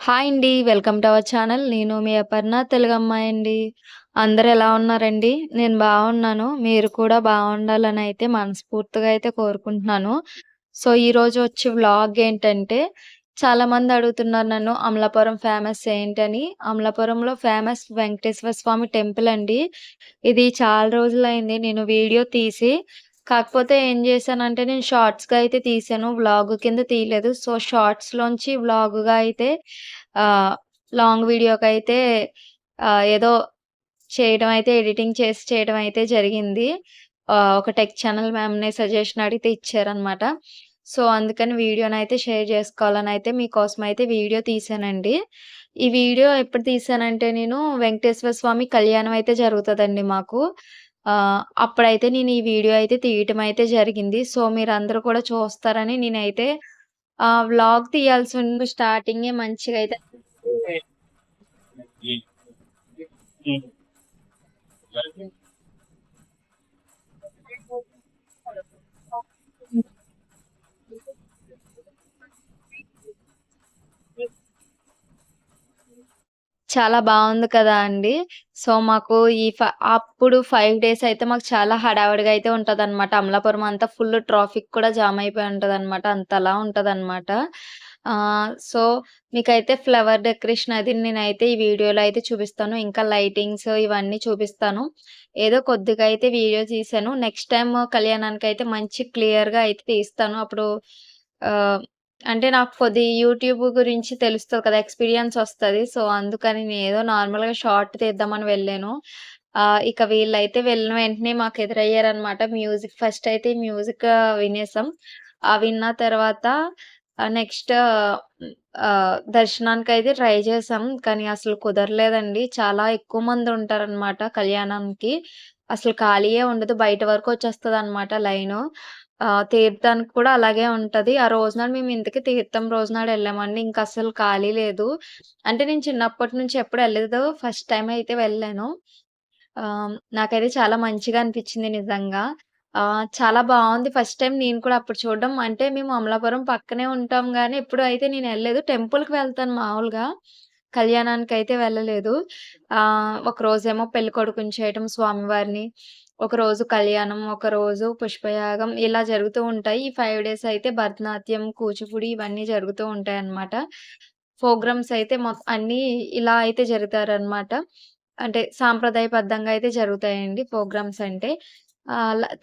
Hi అండి. Welcome to our channel. నేను మీ అపర్ణ తెలుగు అండి అందరు ఎలా ఉన్నారండి? నేను బాగున్నాను. మీరు కూడా బాగుండాలని అయితే మనస్ఫూర్తిగా అయితే కోరుకుంటున్నాను. సో, ఈరోజు వచ్చి వ్లాగ్ ఏంటంటే చాలామంది అడుగుతున్నారు నన్ను అమలాపురం ఫేమస్ ఏంటని. అమలాపురంలో ఫేమస్ వెంకటేశ్వర స్వామి టెంపుల్ అండి. ఇది చాలా రోజులైంది నేను వీడియో తీసి. కాకపోతే ఏం చేశానంటే నేను షార్ట్స్‌గా అయితే తీసాను వ్లాగ్ కింద తీయలేదు. సో, షార్ట్స్‌లోంచి వ్లాగ్‌గా అయితే లాంగ్ వీడియోకి అయితే ఏదో చేయడం అయితే ఎడిటింగ్ చేసి చేయడం అయితే జరిగింది. ఒక టెక్ ఛానల్ మ్యామ్‌ని సజెషన్ అడిగితే ఇచ్చారనమాట. సో, అందుకని వీడియోని అయితే షేర్ చేసుకోవాలని అయితే మీకోసం అయితే వీడియో తీశానండి. ఈ వీడియో ఎప్పుడు తీసానంటే నేను వెంకటేశ్వర స్వామి కళ్యాణం అయితే జరుగుతుందండి మాకు. అప్పుడైతే నేను ఈ వీడియో అయితే తీయటం అయితే జరిగింది. సో, మీరందరూ కూడా చూస్తారని నేనైతే వ్లాగ్ తీయాల్సి ఉంది స్టార్టింగే మంచిగా అయితే చాలా బాగుంది కదా అండి. సో, మాకు ఈ ఫ అప్పుడు ఫైవ్ డేస్ అయితే మాకు చాలా హడావిడిగా అయితే ఉంటదనమాట. అమలాపురం అంతా ఫుల్ ట్రాఫిక్ కూడా జామ్ అయిపోయి ఉంటదనమాట. అంతలా ఉంటదనమాట. అనమాట సో, మీకైతే ఫ్లవర్ డెకరేషన్ అది నేనైతే ఈ వీడియోలో అయితే చూపిస్తాను. ఇంకా లైటింగ్స్ ఇవన్నీ చూపిస్తాను. ఏదో కొద్దిగా అయితే వీడియో తీసాను నెక్స్ట్ టైం కళ్యాణానికి అయితే మంచి క్లియర్‌గా అయితే తీస్తాను. అప్పుడు అంటే నాకు కొద్ది యూట్యూబ్ గురించి తెలుస్తది కదా! ఎక్స్‌పీరియన్స్ వస్తుంది సో, అందుకని నేనేదో నార్మల్‌గా షార్ట్ తీద్దామని వెళ్ళాను. ఆహ్, ఇక వీళ్ళైతే వెళ్ళిన వెంటనే మాకు ఎదురయ్యారనమాట. మ్యూజిక్ ఫస్ట్ అయితే మ్యూజిక్ వినేసాం. ఆ విన్న తర్వాత ఆహ్, నెక్స్ట్ దర్శనానికి ఆహ్, దర్శనానికైతే ట్రై చేసాం. కానీ అసలు కుదరలేదండి. చాలా ఎక్కువ మంది ఉంటారనమాట కళ్యాణానికి. అసలు ఖాళీయే ఉండదు. బయట వరకు వచ్చేస్తదనమాట లైను. తీర్థానికి కూడా అలాగే ఉంటది. ఆ రోజునాడు మేము ఇంతకీ తీర్థం రోజునాడు వెళ్ళామండి ఇంకా అసలు ఖాళీ లేదు. అంటే నేను చిన్నప్పటి నుంచి ఎప్పుడు వెళ్ళలేదు ఫస్ట్ టైం అయితే వెళ్ళాను. నాకైతే చాలా మంచిగా అనిపించింది నిజంగా. చాలా బాగుంది ఫస్ట్ టైం నేను కూడా అప్పుడు చూడడం. అంటే మేము అమలాపురం పక్కనే ఉంటాం కానీ ఎప్పుడు అయితే నేను వెళ్ళలేదు టెంపుల్‌కి వెళ్తాను మామూలుగా. కళ్యాణానికి అయితే వెళ్ళలేదు. ఒక రోజేమో పెళ్ళి పెళ్ళికొడుకుని చేయటం స్వామివారిని. ఒకరోజు కళ్యాణం, ఒకరోజు పుష్పయాగం ఇలా జరుగుతూ ఉంటాయి. ఈ ఫైవ్ డేస్ అయితే భరతనాట్యం, కూచిపూడి ఇవన్నీ జరుగుతూ ఉంటాయి అన్నమాట ప్రోగ్రామ్స్ అయితే మొ అన్నీ ఇలా అయితే జరుగుతారనమాట. అంటే సాంప్రదాయబద్ధంగా అయితే జరుగుతాయండి ప్రోగ్రామ్స్ అంటే.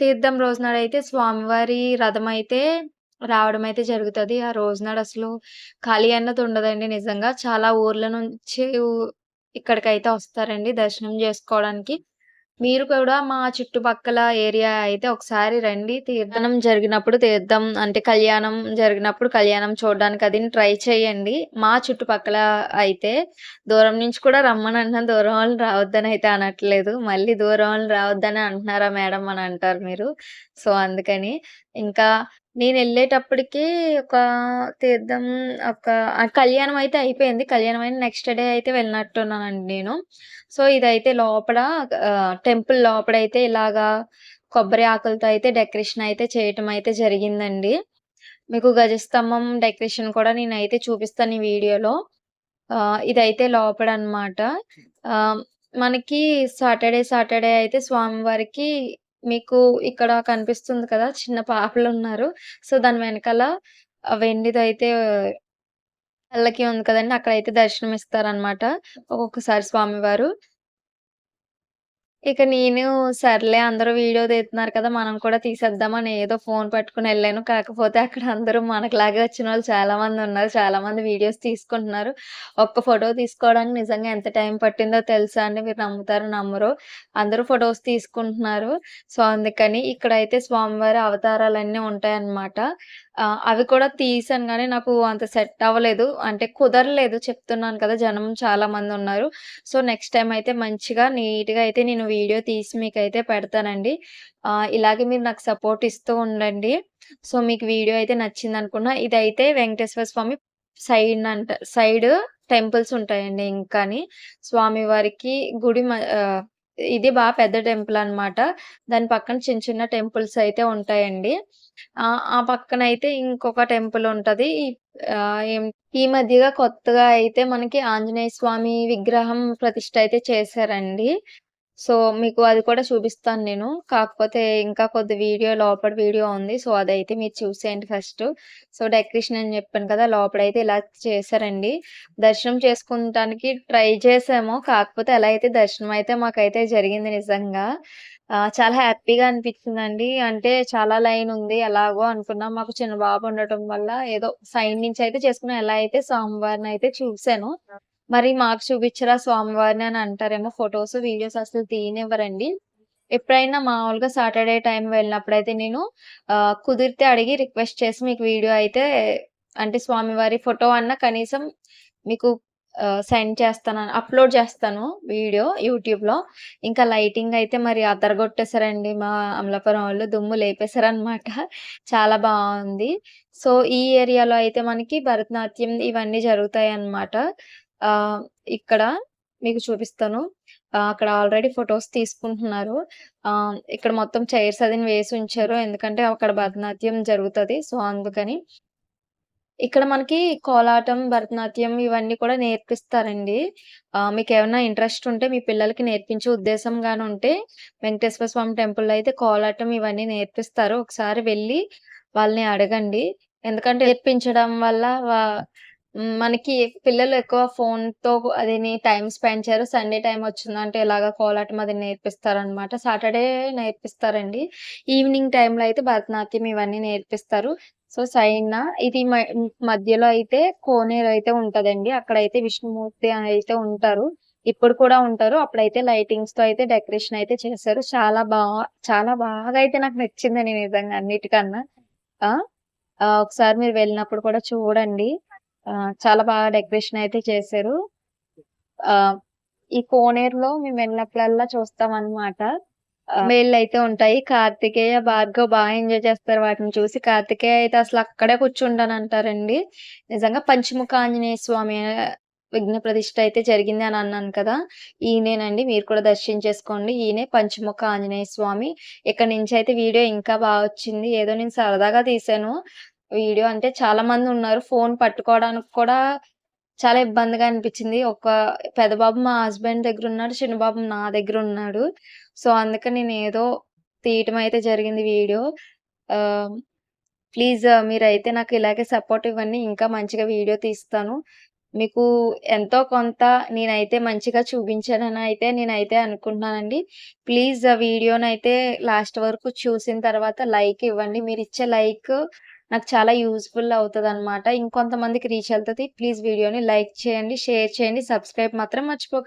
తీర్థం రోజునాడు అయితే స్వామివారి రథం అయితే రావడం అయితే జరుగుతుంది ఆ రోజునాడు అసలు ఖాళీ అన్నది ఉండదండి నిజంగా. చాలా ఊర్ల నుంచి ఇక్కడికైతే వస్తారండి దర్శనం చేసుకోవడానికి మీరు కూడా మా చుట్టుపక్కల ఏరియా అయితే ఒకసారి రండి. తీర్థనం జరిగినప్పుడు తీర్థం అంటే కళ్యాణం జరిగినప్పుడు కళ్యాణం చూడడానికి అది ట్రై చేయండి. మా చుట్టుపక్కల అయితే దూరం నుంచి కూడా రమ్మని అంటున్నా దూరం వాళ్ళు రావద్దని అయితే అనట్లేదు. మళ్ళీ దూరం వాళ్ళు రావద్దని అంటున్నారా మేడం అని అంటారు మీరు. సో, అందుకని. ఇంకా నేను వెళ్ళేటప్పటికీ ఒక తీర్థం ఒక కళ్యాణం అయితే అయిపోయింది. కళ్యాణం అయిన నెక్స్ట్ డే అయితే వెళ్ళినట్టున్నానండి నేను. సో, ఇదైతే లోపల టెంపుల్ లోపల అయితే ఇలాగా కొబ్బరి ఆకులతో అయితే డెకరేషన్ అయితే చేయటం అయితే జరిగిందండి. మీకు గజస్తంభం డెకరేషన్ కూడా నేనైతే చూపిస్తాను ఈ వీడియోలో. ఇదైతే లోపల అనమాట మనకి సాటర్‌డే, సాటర్‌డే అయితే స్వామివారికి మీకు ఇక్కడ కనిపిస్తుంది కదా! చిన్న పాపలు ఉన్నారు సో, దాని వెనకాల వెండిదైతే పల్లకి ఉంది కదండి అక్కడైతే దర్శనం ఇస్తారనమాట. ఒక్కొక్కసారి స్వామివారు. ఇక నేను సర్లే అందరూ వీడియో తీస్తున్నారు కదా! మనం కూడా తీసేద్దామని ఏదో ఫోన్ పట్టుకుని వెళ్ళాను కాకపోతే అక్కడ అందరూ మనకులాగే వచ్చినోళ్ళు చాలామంది ఉన్నారు. చాలామంది వీడియోస్ తీసుకుంటున్నారు. ఒక్క ఫోటో తీసుకోవడానికి నిజంగా ఎంత టైం పట్టిందో తెలుసా అండి? మీరు నమ్ముతారు నమ్మరు అందరూ ఫొటోస్ తీసుకుంటున్నారు. సో, అందుకని ఇక్కడైతే స్వామివారి అవతారాలన్నీ ఉంటాయన్నమాట. అవి కూడా తీసాను గానీ నాకు అంత సెట్ అవ్వలేదు. అంటే కుదరలేదు చెప్తున్నాను కదా! జనం చాలా మందున్నారు. సో, నెక్స్ట్ టైమ్ అయితే మంచిగా నీట్‌గా అయితే నేను వీడియో తీసి మీకైతే పెడతానండి. ఆహ్, ఇలాగే మీరు నాకు సపోర్ట్ ఇస్తూ ఉండండి. సో, మీకు వీడియో అయితే నచ్చిందనుకున్నా. ఇదైతే వెంకటేశ్వర స్వామి సైడ్‌నంట సైడ్ టెంపుల్స్ ఉంటాయండి ఇంకాని. స్వామివారికి గుడి మ ఆహ్, ఇది బాగా పెద్ద టెంపుల్ అనమాట. దాని పక్కన చిన్న చిన్న టెంపుల్స్ అయితే ఉంటాయండి. ఆ ఆ అయితే ఇంకొక టెంపుల్ ఉంటది. ఈ మధ్యగా కొత్తగా అయితే మనకి ఆంజనేయ స్వామి విగ్రహం ప్రతిష్ట అయితే చేశారండి. సో, మీకు అది కూడా చూపిస్తాను నేను. కాకపోతే ఇంకా కొద్ది వీడియో లోపల వీడియో ఉంది. సో, అదైతే మీరు చూసేయండి ఫస్ట్ సో, డెకరేషన్ అని చెప్పాను కదా! లోపలైతే ఇలా చేశారండి. దర్శనం చేసుకుంటానికి ట్రై చేసాము. కాకపోతే ఎలా అయితే దర్శనం అయితే మాకైతే జరిగింది నిజంగా. చాలా హ్యాపీగా అనిపించిందండి. అంటే చాలా లైన్ ఉంది ఎలాగో అనుకున్నాం. మాకు చిన్న బాబు ఉండటం వల్ల ఏదో సైన్ నుంచి అయితే చేసుకున్నాం. ఎలా అయితే సోమవారం అయితే చూసాను. మరి మాకు చూపించరా స్వామివారిని అని అంటారేమో ఫోటోస్, వీడియోస్ అసలు తీయనివ్వరండి. ఎప్పుడైనా మామూలుగా సాటర్‌డే టైం వెళ్ళినప్పుడు అయితే నేను కుదిరితే అడిగి రిక్వెస్ట్ చేసి మీకు వీడియో అయితే అంటే స్వామివారి ఫోటో అన్నా కనీసం మీకు సెండ్ చేస్తాను. అప్‌లోడ్ చేస్తాను వీడియో యూట్యూబ్‌లో. ఇంకా లైటింగ్ అయితే మరి అదరగొట్టేసారండి మా అమలాపురం వాళ్ళు. దుమ్ము లేపేశారనమాట చాలా బాగుంది సో, ఈ ఏరియాలో అయితే మనకి భరతనాట్యం ఇవన్నీ జరుగుతాయి అన్నమాట ఇక్కడ మీకు చూపిస్తాను. అక్కడ ఆల్రెడీ ఫోటోస్ తీసుకుంటున్నారు. ఇక్కడ మొత్తం చైర్స్ అది వేసి ఉంచారు. ఎందుకంటే అక్కడ భరతనాట్యం జరుగుతుంది సో, అందుకని. ఇక్కడ మనకి కోలాటం, భరతనాట్యం ఇవన్నీ కూడా నేర్పిస్తారండి. మీకు ఏమైనా ఇంట్రెస్ట్ ఉంటే మీ పిల్లలకి నేర్పించే ఉద్దేశం గాని ఉంటే వెంకటేశ్వర స్వామి టెంపుల్‌లో అయితే కోలాటం ఇవన్నీ నేర్పిస్తారు. ఒకసారి వెళ్ళి వాళ్ళని అడగండి. ఎందుకంటే నేర్పించడం వల్ల మనకి పిల్లలు ఎక్కువ ఫోన్‌తో అదిని టైం స్పెండ్ చేయరు. సండే టైం వచ్చిందంటే ఇలాగ కోలాటం అది నేర్పిస్తారనమాట. సాటర్‌డే నేర్పిస్తారండి. ఈవినింగ్ టైంలో అయితే భరతనాట్యం ఇవన్నీ నేర్పిస్తారు. సో, సైన్ ఇది మ మధ్యలో అయితే కోనేరు అయితే ఉంటదండి. అక్కడైతే విష్ణుమూర్తి అయితే ఉంటారు. ఇప్పుడు కూడా ఉంటారు. అప్పుడైతే లైటింగ్స్తో అయితే డెకరేషన్ అయితే చేశారు. చాలా బాగా చాలా బాగా అయితే నాకు నచ్చిందండి నిజంగా అన్నిటికన్నా. ఒకసారి మీరు వెళ్ళినప్పుడు కూడా చూడండి. చాలా బాగా డెకరేషన్ అయితే చేశారు. ఈ కోనేరులో మేము వెళ్ళినప్పుడల్లా అన్నమాట మేలు అయితే ఉంటాయి. కార్తికేయ, భార్గవ్ బాగా ఎంజాయ్ చేస్తారు వాటిని చూసి. కార్తికేయ అయితే అసలు అక్కడే కూర్చుంటానంటారండి. నిజంగా పంచముఖ ఆంజనేయ స్వామి విఘ్న ప్రతిష్ట అయితే జరిగింది అని అన్నాను కదా! ఈయనేనండి. మీరు కూడా దర్శించేసుకోండి. ఈయనే పంచముఖ ఆంజనేయ స్వామి. ఇక్కడ నుంచి అయితే వీడియో ఇంకా బాగా వచ్చింది. ఏదో నేను సరదాగా తీశాను. వీడియో అంటే చాలా మందున్నారు. ఫోన్ పట్టుకోవడానికి కూడా చాలా ఇబ్బందిగా అనిపించింది. ఒక పెద్ద బాబు మా హస్బెండ్ దగ్గరున్నాడు. చిన్న బాబు నా దగ్గర ఉన్నాడు సో, అందుకని ఏదో తీయటం అయితే జరిగింది వీడియో. ప్లీజ్ మీరైతే నాకు ఇలాగే సపోర్ట్ ఇవ్వండి. ఇంకా మంచిగా వీడియో తీస్తాను. మీకు ఎంతో కొంత నేనైతే మంచిగా చూపించానని అయితే నేనైతే అనుకుంటున్నానండి. ప్లీజ్ ఆ వీడియోనైతే లాస్ట్ వరకు చూసిన తర్వాత లైక్ ఇవ్వండి. మీరు ఇచ్చే లైక్ నాకు చాలా యూజ్‌ఫుల్ అవుతదనమాట. ఇంకొంతమందికి రీచ్ అవుతుంది ప్లీజ్ వీడియోని లైక్ చేయండి, షేర్ చేయండి, సబ్స్క్రైబ్ మాత్రం మర్చిపోకండి.